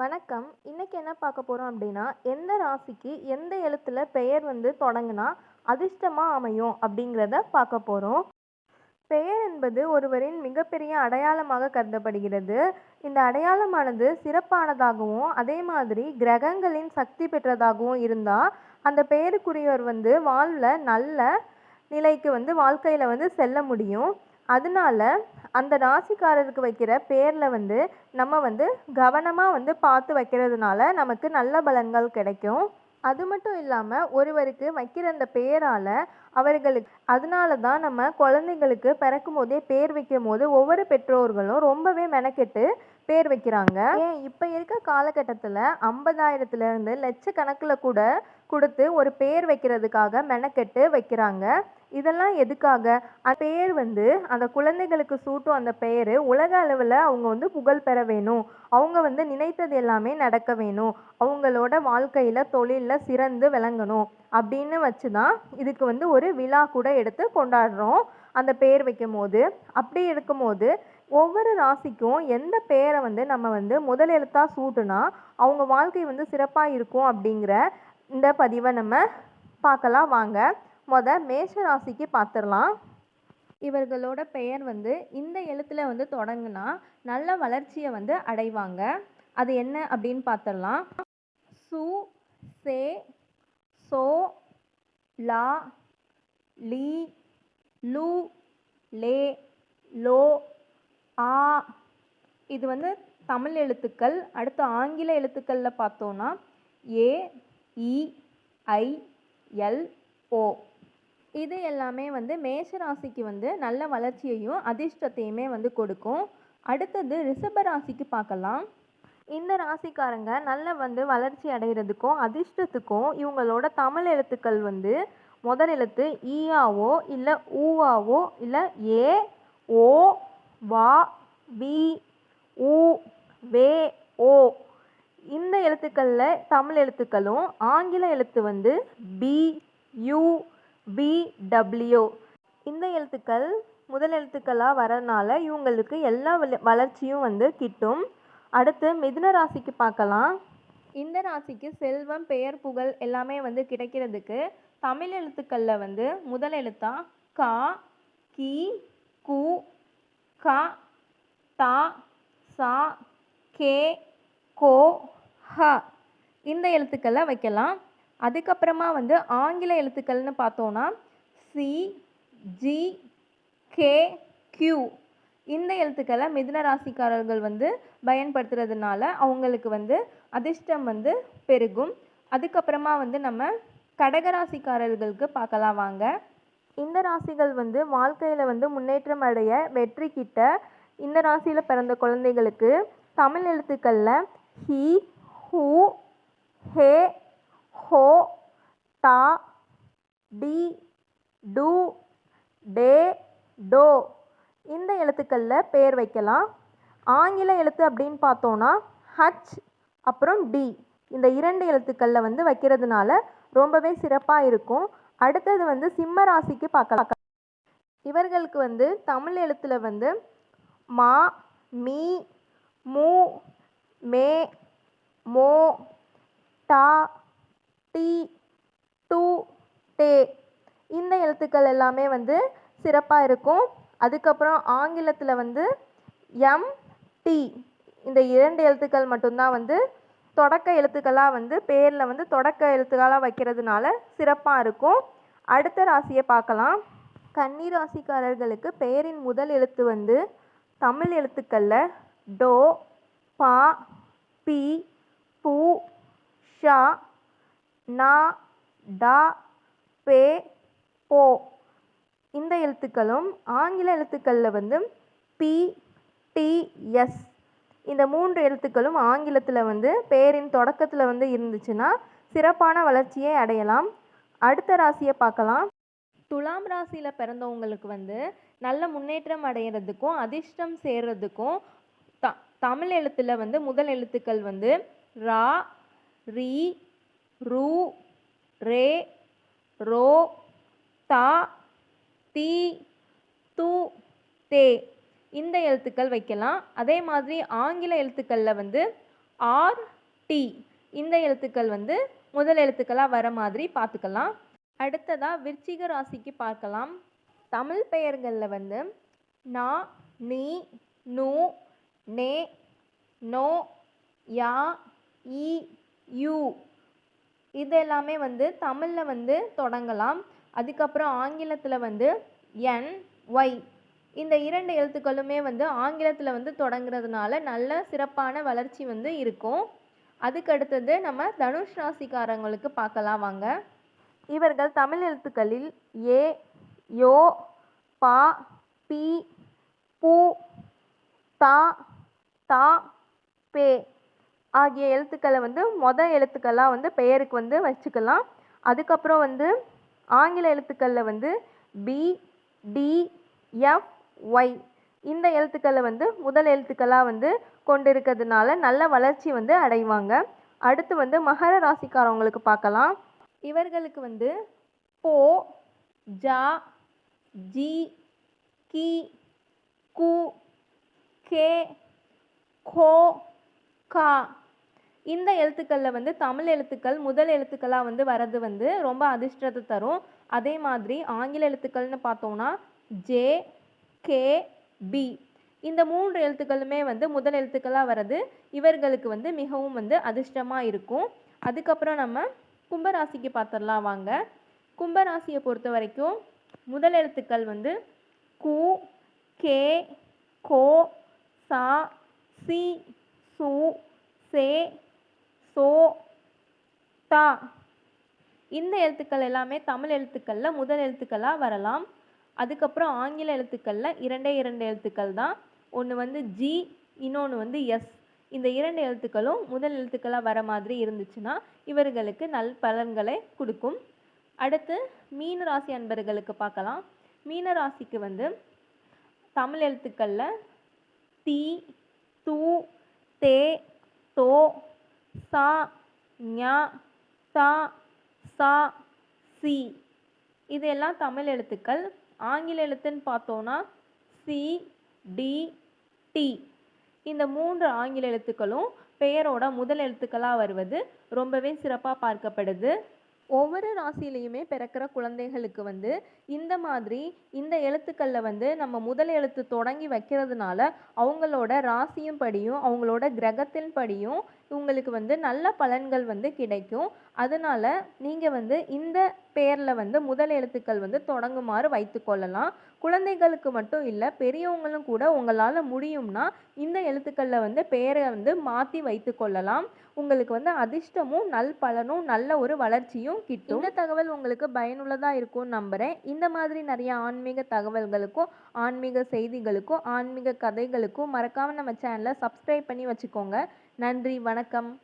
வணக்கம். இன்னைக்கு என்ன பார்க்க போகிறோம் அப்படின்னா எந்த ராசிக்கு எந்த எழுத்துல பெயர் வந்து தொடங்கினா அதிர்ஷ்டமாக அமையும் அப்படிங்கிறத பார்க்க போகிறோம் பெயர் என்பது ஒருவரின் மிகப்பெரிய அடையாளமாக கருதப்படுகிறது. இந்த அடையாளமானது சிறப்பானதாகவும் அதே மாதிரி கிரகங்களின் சக்தி பெற்றதாகவும் இருந்தால் அந்த பெயருக்குரியவர் வந்து வாழ்வில் நல்ல நிலைக்கு வந்து வாழ்க்கையில் வந்து செல்ல முடியும். அதனால அந்த ராசிக்காரருக்கு வைக்கிற பேரில் வந்து நம்ம வந்து கவனமாக வந்து பார்த்து வைக்கிறதுனால நமக்கு நல்ல பலன்கள் கிடைக்கும். அது மட்டும் இல்லாமல் ஒருவருக்கு வைக்கிற அந்த பேரால் அவர்களுக்கு அதனால தான் நம்ம குழந்தைங்களுக்கு பிறக்கும் போதே பேர் வைக்கும் போது ஒவ்வொரு பெற்றோர்களும் ரொம்பவே மெனக்கெட்டு பேர் வைக்கிறாங்க. ஏன்? இப்போ இருக்க காலகட்டத்தில் ஐம்பதாயிரத்துலேருந்து லட்சக்கணக்கில் கூட கொடுத்து ஒரு பேர் வைக்கிறதுக்காக மெனக்கெட்டு வைக்கிறாங்க. இதெல்லாம் எதுக்காக? அந்த பேர் வந்து அந்த குழந்தைகளுக்கு சூட்டும் அந்த பெயர் உலக அளவில் அவங்க வந்து புகழ் பெற வேணும். அவங்க வந்து நினைத்தது எல்லாமே நடக்க வேணும். அவங்களோட வாழ்க்கையில் தொழிலில் சிறந்து விளங்கணும். அப்படின்னு வச்சு தான் இதுக்கு வந்து ஒரு விழா கூட எடுத்து கொண்டாடுறோம். அந்த பேர் வைக்கும் போது அப்படி இருக்கும்போது ஒவ்வொரு ராசிக்கும் எந்த பெயரை வந்து நம்ம வந்து முதல் எழுத்தாக சூட்டுனா அவங்க வாழ்க்கை வந்து சிறப்பாக இருக்கும் அப்படிங்கிற இந்த பதிவை நம்ம பார்க்கலாம். வாங்க. மொத மேஷ ராசிக்கு பார்த்துடலாம். இவர்களோட பெயர் வந்து இந்த எழுத்துல வந்து தொடங்குனா நல்ல வளர்ச்சியை வந்து அடைவாங்க. அது என்ன அப்படின்னு பார்த்துடலாம். சு சே சோ லா லீ லு லே லோ ஆ. இது வந்து தமிழ் எழுத்துக்கள். அடுத்து ஆங்கில எழுத்துக்களில் பார்த்தோன்னா ஏ இஐஎல்ஓ இது எல்லாமே வந்து மேஷ ராசிக்கு வந்து நல்ல வளர்ச்சியையும் அதிர்ஷ்டத்தையுமே வந்து கொடுக்கும். அடுத்தது ரிஷப ராசிக்கு பார்க்கலாம். இந்த ராசிக்காரங்க நல்ல வந்து வளர்ச்சி அடைகிறதுக்கும் அதிர்ஷ்டத்துக்கும் இவங்களோட தமிழ் எழுத்துக்கள் வந்து முதல் எழுத்து ஈயாவோ இல்லை ஊவாவோ இல்லை ஏ ஓ வா பி உ வே ஓ. இந்த எழுத்துக்களில் தமிழ் எழுத்துக்களும் ஆங்கில எழுத்து வந்து பி யூ பி டபிள்யூ இந்த எழுத்துக்கள் முதல் எழுத்துக்களாக வரனால இவங்களுக்கு எல்லா வள- வளர்ச்சியும் வந்து கிட்டும். அடுத்து மிதுன ராசிக்கு பார்க்கலாம். இந்த ராசிக்கு செல்வம் பெயர் புகழ் எல்லாமே வந்து கிடைக்கிறதுக்கு தமிழ் எழுத்துக்களில் வந்து முதல் எழுத்தா கா கி கு க தா சா கே கோ ஹ. இந்த எழுத்துக்களை வைக்கலாம். அதுக்கப்புறமா வந்து ஆங்கில எழுத்துக்கள்னு பார்த்தோன்னா சி ஜி கே கியூ இந்த எழுத்துக்களை மிதுன ராசிக்காரர்கள் வந்து பயன்படுத்துறதுனால அவங்களுக்கு வந்து அதிர்ஷ்டம் வந்து பெருகும். அதுக்கப்புறமா வந்து நம்ம கடகராசிக்காரர்களுக்கு பார்க்கலாம் வாங்க. இந்த ராசிகள் வந்து வாழ்க்கையில் வந்து முன்னேற்றம் அடைய வெற்றி கிட்ட இந்த ராசியில் பிறந்த குழந்தைகளுக்கு தமிழ் எழுத்துக்களில் ஹி ஹூ ஹே ஹோ டா டி டூ டே டோ. இந்த எழுத்துக்களில் பேர் வைக்கலாம். ஆங்கில எழுத்து அப்படின்னு பார்த்தோன்னா ஹச் அப்புறம் டி. இந்த இரண்டு எழுத்துக்களில் வந்து வைக்கிறதுனால ரொம்பவே சிறப்பாக இருக்கும். அடுத்தது வந்து சிம்ம ராசிக்கு பார்க்கலாம். இவர்களுக்கு வந்து தமிழ் எழுத்தில் வந்து மா மீ மூ மே மோ டா டி டு டே இந்த எழுத்துக்கள் எல்லாமே வந்து சிறப்பாக இருக்கும். அதுக்கப்புறம் ஆங்கிலத்தில் வந்து எம் டி. இந்த இரண்டு எழுத்துக்கள் மட்டும்தான் வந்து தொடக்க எழுத்துக்களாக வந்து பேரில் வந்து தொடக்க எழுத்துக்களாக வைக்கிறதுனால சிறப்பாக இருக்கும். அடுத்த ராசியை பார்க்கலாம். கன்னி ராசிக்காரர்களுக்கு பெயரின் முதல் எழுத்து வந்து தமிழ் எழுத்துக்களில் டோ பா பி பூ ஷா நா டா பே போ. இந்த எழுத்துக்களும் ஆங்கில எழுத்துக்களில் வந்து பி டி எஸ். இந்த மூன்று எழுத்துக்களும் ஆங்கிலத்தில் வந்து பேரின் தொடக்கத்தில் வந்து இருந்துச்சுன்னா சிறப்பான வளர்ச்சியை அடையலாம். அடுத்த ராசியை பார்க்கலாம். துலாம் ராசியில் பிறந்தவங்களுக்கு வந்து நல்ல முன்னேற்றம் அடையிறதுக்கும் அதிர்ஷ்டம் சேர்றதுக்கும் த தமிழ் எழுத்தில் வந்து முதல் எழுத்துக்கள் வந்து ரா ரீ ரூ ரே ரோ தா தி து தே. இந்த எழுத்துக்கள் வைக்கலாம். அதே மாதிரி ஆங்கில எழுத்துக்களில் வந்து ஆர் டி. இந்த எழுத்துக்கள் வந்து முதல் எழுத்துக்களாக வர மாதிரி பார்த்துக்கலாம். அடுத்ததாக விருச்சிக ராசிக்கு பார்க்கலாம். தமிழ் பெயர்களில் வந்து நா நீ நூ நே நோ யா இ யூ. இது எல்லாமே வந்து தமிழில் வந்து தொடங்கலாம். அதுக்கப்புறம் ஆங்கிலத்தில் வந்து என் ஒய். இந்த இரண்டு எழுத்துக்களுமே வந்து ஆங்கிலத்தில் வந்து தொடங்குறதுனால நல்ல சிறப்பான வளர்ச்சி வந்து இருக்கும். அதுக்கு அடுத்தது நம்ம தனுஷ் ராசிக்காரங்களுக்கு பார்க்கலாம் வாங்க. இவர்கள் தமிழ் எழுத்துக்களில் ஏ யோ பா பி பூ தா தா பே. ஆகிய எழுத்துக்களை வந்து மொத எழுத்துக்களாக வந்து பெயருக்கு வந்து வச்சுக்கலாம். அதுக்கப்புறம் வந்து ஆங்கில எழுத்துக்களில் வந்து பி டி எஃப் ஒய் இந்த எழுத்துக்களை வந்து முதல் எழுத்துக்களாக வந்து கொண்டிருக்கிறதுனால நல்ல வளர்ச்சி வந்து அடைவாங்க. அடுத்து வந்து மகர ராசிக்காரவங்களுக்கு பார்க்கலாம். இவர்களுக்கு வந்து போ ஜா ஜி கி கு கே கோ கா இந்த எழுத்துக்களில் வந்து தமிழ் எழுத்துக்கள் முதல் எழுத்துக்களாக வந்து வர்றது வந்து ரொம்ப அதிர்ஷ்டத்தை தரும். அதே மாதிரி ஆங்கில எழுத்துக்கள்னு பார்த்தோம்னா ஜே கே பி. இந்த மூன்று எழுத்துக்களுமே வந்து முதல் எழுத்துக்களாக வர்றது இவர்களுக்கு வந்து மிகவும் வந்து அதிர்ஷ்டமாக இருக்கும். அதுக்கப்புறம் நம்ம கும்பராசிக்கு பார்த்துடலாம் வாங்க. கும்பராசியை பொறுத்த வரைக்கும் முதல் எழுத்துக்கள் வந்து கு கே கோ சா சி சு சே சோ தா. இந்த எழுத்துக்கள் எல்லாமே தமிழ் எழுத்துக்களில் முதல் எழுத்துக்களாக வரலாம். அதுக்கப்புறம் ஆங்கில எழுத்துக்களில் இரண்டே இரண்டு எழுத்துக்கள் தான். ஒன்று வந்து ஜி இன்னொன்று வந்து எஸ் இந்த இரண்டு எழுத்துக்களும் முதல் எழுத்துக்களாக வர மாதிரி இருந்துச்சுன்னா இவர்களுக்கு நல் பலன்களை கொடுக்கும். அடுத்து மீன ராசி அன்பர்களுக்கு பார்க்கலாம். மீன ராசிக்கு வந்து தமிழ் எழுத்துக்களில் தீ து தே தோ சா ஞா சா சா சி. இது எல்லாம் தமிழ் எழுத்துக்கள். ஆங்கில எழுத்துன்னு பார்த்தோன்னா சி டி டி. இந்த மூன்று ஆங்கில எழுத்துக்களும் பெயரோட முதல் எழுத்துக்களாக வருவது ரொம்பவே சிறப்பாக பார்க்கப்படுது. ஒவ்வொரு ராசியிலையுமே பிறக்கிற குழந்தைகளுக்கு வந்து இந்த மாதிரி இந்த எழுத்துக்களில் வந்து நம்ம முதல் எழுத்து தொடங்கி வைக்கிறதுனால அவங்களோட ராசியும் படியும் அவங்களோட கிரகத்தின் படியும் உங்களுக்கு வந்து நல்ல பலன்கள் வந்து கிடைக்கும். அதனால் நீங்கள் வந்து இந்த பேரில் வந்து முதல் எழுத்துக்கள் வந்து தொடங்குமாறு வைத்துக்கொள்ளலாம் குழந்தைகளுக்கு மட்டும் இல்லை பெரியவங்களும் கூட உங்களால் முடியும்னா இந்த எழுத்துக்களில் வந்து பெயரை வந்து மாற்றி வைத்துக்கொள்ளலாம் உங்களுக்கு வந்து அதிர்ஷ்டமும் நல் பலனும் நல்ல ஒரு வளர்ச்சியும் கிட்டும். இந்த தகவல் உங்களுக்கு பயனுள்ளதாக இருக்கும்னு நம்புகிறேன் இந்த மாதிரி நிறைய ஆன்மீக தகவல்களுக்கும் ஆன்மீக செய்திகளுக்கும் ஆன்மீக கதைகளுக்கும் மறக்காமல் நம்ம சேனலை சப்ஸ்கிரைப் பண்ணி வச்சுக்கோங்க. நன்றி வணக்கம்.